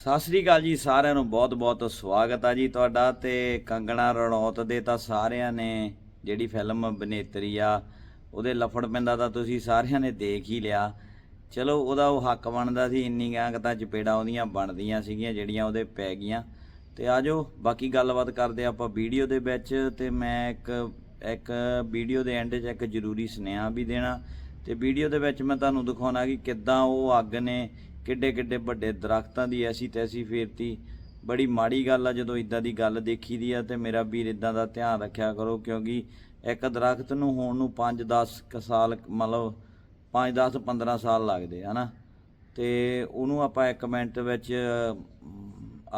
ਸਤਿ ਸ੍ਰੀ ਅਕਾਲ ਜੀ, ਸਾਰਿਆਂ ਨੂੰ ਬਹੁਤ-ਬਹੁਤ ਸਵਾਗਤ ਆ ਜੀ ਤੁਹਾਡਾ ਤੇ ਕੰਗਣਾ ਰਣੌਤ ਦੇ ਤਾਂ ਸਾਰਿਆਂ ਨੇ ਜਿਹੜੀ ਫਿਲਮ ਅਭਿਨੇਤਰੀ ਆ, ਉਹਦੇ ਲਫੜ ਪੈਂਦਾ ਤਾਂ ਤੁਸੀਂ ਸਾਰਿਆਂ ਨੇ ਦੇਖ ਹੀ ਲਿਆ। ਚਲੋ, ਉਹਦਾ ਉਹ ਹੱਕ ਬਣਦਾ ਸੀ, ਇੰਨੀ ਕੁ ਤਾਂ ਚਪੇੜਾਂ ਉਹਦੀਆਂ ਬਣਦੀਆਂ ਸੀਗੀਆਂ, ਜਿਹੜੀਆਂ ਉਹਦੇ ਪੈ ਗਈਆਂ। ਤੇ ਆਜੋ ਬਾਕੀ ਗੱਲਬਾਤ ਕਰਦੇ ਆਪਾਂ ਵੀਡੀਓ ਦੇ ਵਿੱਚ, ਤੇ ਮੈਂ ਇੱਕ ਇੱਕ ਵੀਡੀਓ ਦੇ ਐਂਡ 'ਚ ਇੱਕ ਜ਼ਰੂਰੀ ਸੁਨੇਹਾ ਵੀ ਦੇਣਾ। ਤੇ ਵੀਡੀਓ ਦੇ ਵਿੱਚ ਮੈਂ ਤੁਹਾਨੂੰ ਦਿਖਾਉਣਾ ਕਿ ਕਿੱਦਾਂ ਉਹ ਅੱਗ ਨੇ ਕਿੱਡੇ ਕਿੱਡੇ ਵੱਡੇ ਦਰਖਤਾਂ ਦੀ ਐਸੀ ਤੈਸੀ ਫੇਰਤੀ। ਬੜੀ ਮਾੜੀ ਗੱਲ ਆ, ਜਦੋਂ ਇਦਾਂ ਦੀ ਗੱਲ ਦੇਖੀ ਦੀ ਆ ਤੇ ਮੇਰਾ ਵੀਰ ਇਦਾਂ ਦਾ ਧਿਆਨ ਰੱਖਿਆ ਕਰੋ, ਕਿਉਂਕਿ ਇੱਕ ਦਰਖਤ ਨੂੰ ਹੋਣ ਨੂੰ 5-10 ਸਾਲ, ਮਤਲਬ 5-10 15 ਸਾਲ ਲੱਗਦੇ, ਹਨਾ? ਤੇ ਉਹਨੂੰ ਆਪਾਂ ਇੱਕ ਮਿੰਟ ਵਿੱਚ,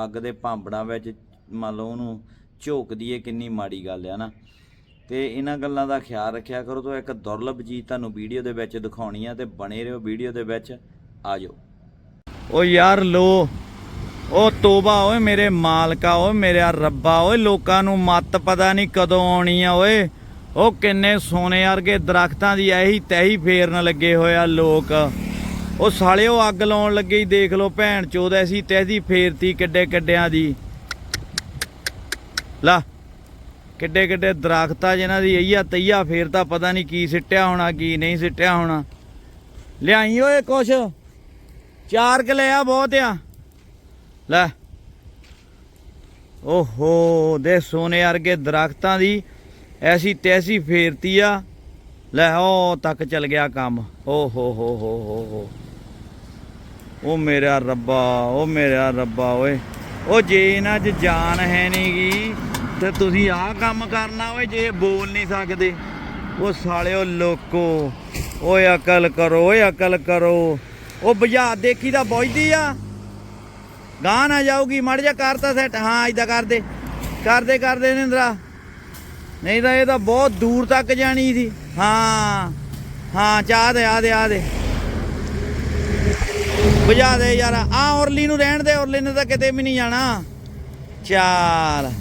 ਅੱਗ ਦੇ ਭਾਂਬੜਾਂ ਵਿੱਚ ਮੰਨ ਲਓ ਉਹਨੂੰ ਝੋਕ ਦਈਏ, ਕਿੰਨੀ ਮਾੜੀ ਗੱਲ ਆ ਨਾ ਤੇ ਇਹਨਾਂ ਗੱਲਾਂ ਦਾ ਖਿਆਲ ਰੱਖਿਆ ਕਰੋ, ਤੋਂ ਇੱਕ ਦੁਰਲਭ ਚੀਜ਼ ਤੁਹਾਨੂੰ ਵੀਡੀਓ ਦੇ ਵਿੱਚ ਦਿਖਾਉਣੀ ਆ, ਤੇ ਬਣੇ ਰਹੋ ਵੀਡੀਓ ਦੇ ਵਿੱਚ, ਆ ਜਾਓ। ਓ ਯਾਰ ਲੋ, ਓ ਤੋਬਾ ਓਏ ਮੇਰੇ ਮਾਲਕਾ, ਓਏ ਮੇਰਾ ਰੱਬਾ, ਓਏ ਲੋਕਾਂ ਨੂੰ ਮੱਤ ਪਤਾ ਨਹੀਂ ਕਦੋਂ ਆਉਣੀ ਆ ਓਏ। ਉਹ ਕਿੰਨੇ ਸੋਨੇ ਵਰਗੇ ਦਰਖਤਾਂ ਦੀ ਐਹੀ ਤੈਹੀ ਫੇਰਨ ਲੱਗੇ ਹੋਇਆ ਲੋਕ। ਉਹ ਸਾਲਿਓ ਅੱਗ ਲਾਉਣ ਲੱਗੇ ਹੀ ਦੇਖ ਲਓ ਭੈਣ ਚੋਦ, ਐਸੀ ਤੈਹੀ ਫੇਰਤੀ ਕਿੱਡੇ ਕਿੱਡਿਆਂ ਦੀ। ਲਾ, ਕਿੱਡੇ ਕਿੱਡੇ ਦਰਖਤਾਂ ਜਿਨ੍ਹਾਂ ਦੀ ਅਈਆ ਤਈਆ ਫੇਰਤਾ ਪਤਾ ਨਹੀਂ ਕੀ ਸਿੱਟਿਆ ਹੋਣਾ, ਕੀ ਨਹੀਂ ਸਿੱਟਿਆ ਹੋਣਾ। ਲਿਆਈ ਓਏ ਕੁਛ। ਚਾਰ ਕਿ ਲਿਆ ਬਹੁਤ ਆ। ਲੈ। ਓਹੋ, ਦੇ ਸੋਨੇ ਵਰਗੇ ਦਰਖਤਾਂ ਦੀ ਐਸੀ ਤੈਸੀ ਫੇਰਤੀ ਆ। ਲੈ, ਉਹ ਤੱਕ ਚਲ ਗਿਆ ਕੰਮ। ਓ ਹੋ ਹੋ ਹੋ ਹੋ ਹੋ। ਉਹ ਮੇਰਾ ਰੱਬਾ ਉਹ ਮੇਰਾ ਰੱਬਾ, ਓਏ। ਉਹ ਜੇ ਇਹਨਾਂ 'ਚ ਜਾਨ ਹੈ ਨਹੀਂਗੀ ਤੇ ਤੁਸੀਂ ਆਹ ਕੰਮ ਕਰਨਾ ਓਏ, ਜੇ ਬੋਲ ਨਹੀਂ ਸਕਦੇ। ਉਹ ਸਾਲਿਓ ਲੋਕੋ, ਓਏ ਅਕਲ ਕਰੋ, ਓਏ ਅਕਲ ਕਰੋ। ਉਹ ਬੁਝਾ ਦੇਖੀ ਤਾਂ ਬੁਝਦੀ ਆ। ਗਾਂ ਨਾ ਜਾਊਗੀ, ਮੜ ਜਾ ਕਰਤਾ ਸੈਟ ਹਾਂ ਇਦਾਂ ਕਰਦੇ। ਕਰਦੇ ਕਰਦੇ ਨਿੰਦਰਾ। ਨਹੀਂ ਤਾਂ ਇਹ ਤਾਂ ਬਹੁਤ ਦੂਰ ਤੱਕ ਜਾਣੀ ਸੀ। ਹਾਂ ਹਾਂ ਚਾਹ ਦੇ, ਆ ਦੇ ਆ ਦੇ। ਬੁਝਾ ਦੇ ਯਾਰ। ਆ ਔਰਲੀ ਨੂੰ ਰਹਿਣ ਦੇ, ਔਰਲੀ ਨੇ ਤਾਂ ਕਿਤੇ ਵੀ ਨਹੀਂ ਜਾਣਾ। ਚਾਲ।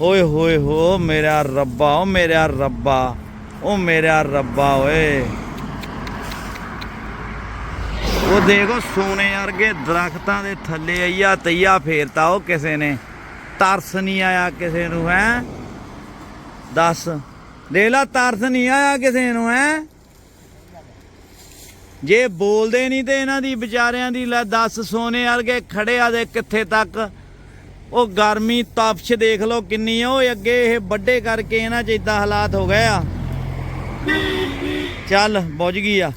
ਓਏ, ਹੋਏ, ਹੋ, ਮੇਰਾ ਰੱਬਾ, ਓ ਮੇਰਾ ਰੱਬਾ, ਓ ਮੇਰਾ ਰੱਬਾ, ਓਏ। ਉਹ ਦੇਖੋ ਸੋਨੇ ਵਰਗੇ ਦਰਖਤਾਂ ਦੇ ਥੱਲੇ ਆਈਆ ਤਈਆ ਫੇਰਤਾ ਉਹ ਕਿਸੇ ਨੇ ਤਰਸ ਨਹੀਂ ਆਇਆ ਕਿਸੇ ਨੂੰ, ਹੈ? ਦੱਸ। ਦੇਖ ਲਾ, ਤਰਸ ਨਹੀਂ ਆਇਆ ਕਿਸੇ ਨੂੰ, ਹੈ? ਜੇ ਬੋਲਦੇ ਨਹੀਂ ਤੇ ਇਹਨਾਂ ਦੀ ਵਿਚਾਰਿਆਂ ਦੀ ਲੈ ਦੱਸ, ਸੋਨੇ ਵਰਗੇ ਖੜੇ ਆ ਦੇ ਕਿੱਥੇ ਤੱਕ? ਉਹ ਗਰਮੀ ਤਪਸ਼ ਦੇਖ ਲਓ ਕਿੰਨੀ ਆ ਉਹ ਅੱਗੇ ਇਹ ਵੱਡੇ ਕਰਕੇ ਇਹਨਾਂ 'ਚ ਇਦਾਂ ਹਾਲਾਤ ਹੋ ਗਏ ਆ। ਚੱਲ, ਬੁੱਝ ਗਈ ਆ।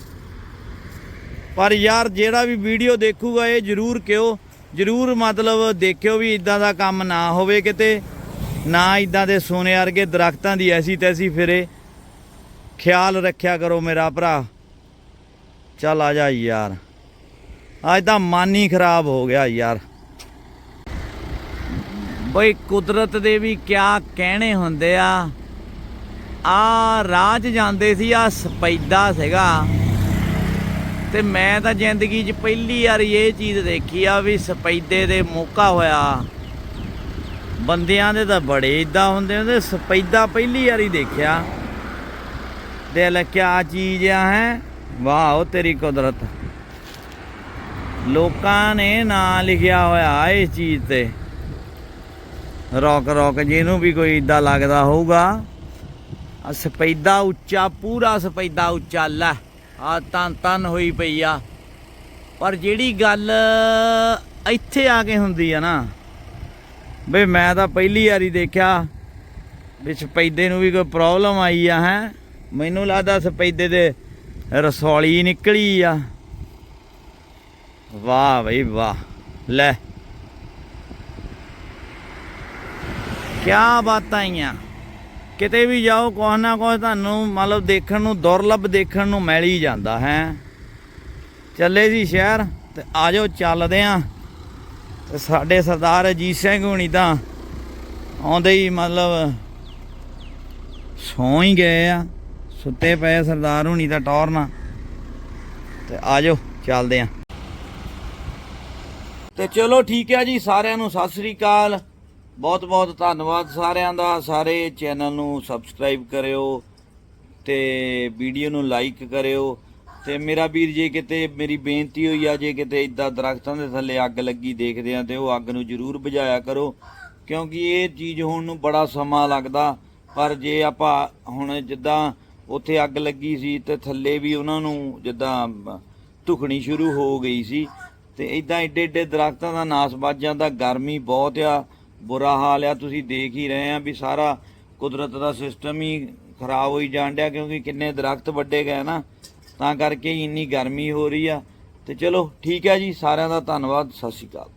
ਪਰ ਯਾਰ ਜਿਹੜਾ ਵੀ ਵੀਡੀਓ ਦੇਖੂਗਾ ਇਹ ਜਰੂਰ ਕਿਓ ਜਰੂਰ ਮਤਲਬ ਦੇਖਿਓ ਵੀ ਇਦਾਂ ਦਾ ਕੰਮ ਨਾ ਹੋਵੇ ਕਿਤੇ, ਨਾ ਇਦਾਂ ਦੇ ਸੋਨੇ ਵਰਗੇ ਦਰਖਤਾਂ ਦੀ ਐਸੀ ਤੈਸੀ ਫਿਰੇ। ਖਿਆਲ ਰੱਖਿਆ ਕਰੋ ਮੇਰਾ ਭਰਾ। ਚੱਲ ਆ ਜਾ ਯਾਰ। ਅੱਜ ਤਾਂ ਮਨ ਹੀ ਖਰਾਬ ਹੋ ਗਿਆ ਯਾਰ। ਬਈ ਕੁਦਰਤ ਦੇ ਵੀ ਕਿਆ ਕਹਿਣੇ ਹੁੰਦੇ ਆ। ਆ ਰਾਜ ਜਾਂਦੇ ਸੀ, ਆ ਸਪੈਦਾ ਸੀਗਾ। ਤੇ ਮੈਂ ਤਾਂ ਜ਼ਿੰਦਗੀ 'ਚ ਪਹਿਲੀ ਵਾਰੀ ਇਹ ਚੀਜ਼ ਦੇਖੀ ਆ ਵੀ ਸਪੈਦੇ ਦੇ ਮੌਕਾ ਹੋਇਆ। ਬੰਦਿਆਂ ਦੇ ਤਾਂ ਬੜੇ ਇਦਾਂ ਹੁੰਦੇ ਹੁੰਦੇ ਸਪੈਦਾ ਪਹਿਲੀ ਵਾਰੀ ਦੇਖਿਆ। ਦਿਲ ਕਿਆ ਚੀਜ਼ ਆ ਹੈ? ਵਾਹ ਤੇਰੀ ਕੁਦਰਤ। ਲੋਕਾਂ ਨੇ ਨਾਂ ਲਿਖਿਆ ਹੋਇਆ ਇਸ ਚੀਜ਼ ਤੇ। ਰੌਕ ਰੌਕ ਜਿਹਨੂੰ ਵੀ ਕੋਈ ਇਦਾਂ ਲੱਗਦਾ ਹੋਊਗਾ। ਸਪੈਦਾ ਉੱਚਾ, ਪੂਰਾ ਸਪੈਦਾ ਉੱਚਾ, ਲੈ। ਆ ਤਨ ਤਨ ਹੋਈ ਪਈ ਆ। ਪਰ ਜਿਹੜੀ ਗੱਲ ਇੱਥੇ ਆ ਕੇ ਹੁੰਦੀ ਆ ਨਾ, ਬਈ ਮੈਂ ਤਾਂ ਪਹਿਲੀ ਵਾਰੀ ਦੇਖਿਆ ਵੀ ਸਪੈਦੇ ਨੂੰ ਵੀ ਕੋਈ ਪ੍ਰੋਬਲਮ ਆਈ ਆ, ਹੈ। ਮੈਨੂੰ ਲੱਗਦਾ ਸਪੈਦੇ ਦੇ ਰਸੌਲੀ ਨਿਕਲੀ ਆ। ਵਾਹ ਬਈ ਵਾਹ, ਲੈ। ਕਿਆ ਬਾਤਾਂ ਆਈਆਂ। ਕਿਤੇ ਵੀ ਜਾਓ, ਕੁਛ ਨਾ ਕੁਛ ਤੁਹਾਨੂੰ ਮਤਲਬ ਦੇਖਣ ਨੂੰ, ਦੁਰਲਭ ਦੇਖਣ ਨੂੰ ਮਿਲ ਹੀ ਜਾਂਦਾ ਹੈ। ਚੱਲੇ ਸੀ ਸ਼ਹਿਰ ਤੇ ਆਜੋ, ਚੱਲਦੇ ਆਂ ਤੇ ਸਾਡੇ ਸਰਦਾਰ ਅਜੀਤ ਸਿੰਘ ਹੁਣੀ ਤਾਂ ਆਉਂਦੇ ਹੀ ਮਤਲਬ ਸੌਂ ਹੀ ਗਏ ਆ। ਸੁੱਤੇ ਪਏ ਸਰਦਾਰ ਹੁਣੀ ਤਾਂ ਟੌਰਨਾ ਤੇ ਆਜੋ, ਚੱਲਦੇ ਆਂ ਤੇ ਚਲੋ ਠੀਕ ਹੈ ਜੀ, ਸਾਰਿਆਂ ਨੂੰ ਸਤਿ ਸ੍ਰੀ ਅਕਾਲ। ਬਹੁਤ ਬਹੁਤ ਧੰਨਵਾਦ ਸਾਰਿਆਂ ਦਾ। ਸਾਰੇ ਚੈਨਲ ਨੂੰ ਸਬਸਕ੍ਰਾਈਬ ਕਰਿਓ ਤੇ ਵੀਡੀਓ ਨੂੰ ਲਾਈਕ ਕਰਿਓ। ਤੇ ਮੇਰਾ ਵੀਰ ਜੇ ਕਿਤੇ ਮੇਰੀ ਬੇਨਤੀ ਹੋਈ ਆ, ਜੇ ਕਿਤੇ ਇਦਾਂ ਦਰਖਤਾਂ ਦੇ ਥੱਲੇ ਅੱਗ ਲੱਗੀ ਦੇਖਦੇ ਆ, ਤੇ ਉਹ ਅੱਗ ਨੂੰ ਜ਼ਰੂਰ ਬੁਝਾਇਆ ਕਰੋ। ਕਿਉਂਕਿ ਇਹ ਚੀਜ਼ ਹੋਣ ਨੂੰ ਬੜਾ ਸਮਾਂ ਲੱਗਦਾ। ਪਰ ਜੇ ਆਪਾਂ ਹੁਣ ਜਿੱਦਾਂ ਉੱਥੇ ਅੱਗ ਲੱਗੀ ਸੀ ਤੇ ਥੱਲੇ ਵੀ ਉਹਨਾਂ ਨੂੰ ਜਿੱਦਾਂ ਬ- ਧੁਖਣੀ ਸ਼ੁਰੂ ਹੋ ਗਈ ਸੀ। ਤੇ ਇਦਾਂ ਏਡੇ ਏਡੇ ਦਰਖਤਾਂ ਦਾ ਨਾਸ ਵੱਜ ਜਾਂਦਾ, ਗਰਮੀ ਬਹੁਤ ਆ। ਬੁਰਾ ਹਾਲ ਆ, ਤੁਸੀਂ ਦੇਖ ਹੀ ਰਹੇ ਆ ਵੀ ਸਾਰਾ ਕੁਦਰਤ ਦਾ ਸਿਸਟਮ ਹੀ ਖਰਾਬ ਹੋਈ ਜਾਣ ਡਿਆ ਕਿਉਂਕਿ ਕਿੰਨੇ ਦਰਖਤ ਵੱਡੇ ਗਏ ਨਾ, ਤਾਂ ਕਰਕੇ ਇੰਨੀ ਗਰਮੀ ਹੋ ਰਹੀ ਆ। ਤੇ ਚਲੋ, ਠੀਕ ਹੈ ਜੀ, ਸਾਰਿਆਂ ਦਾ ਧੰਨਵਾਦ, ਸਤਿ ਸ਼੍ਰੀ ਅਕਾਲ।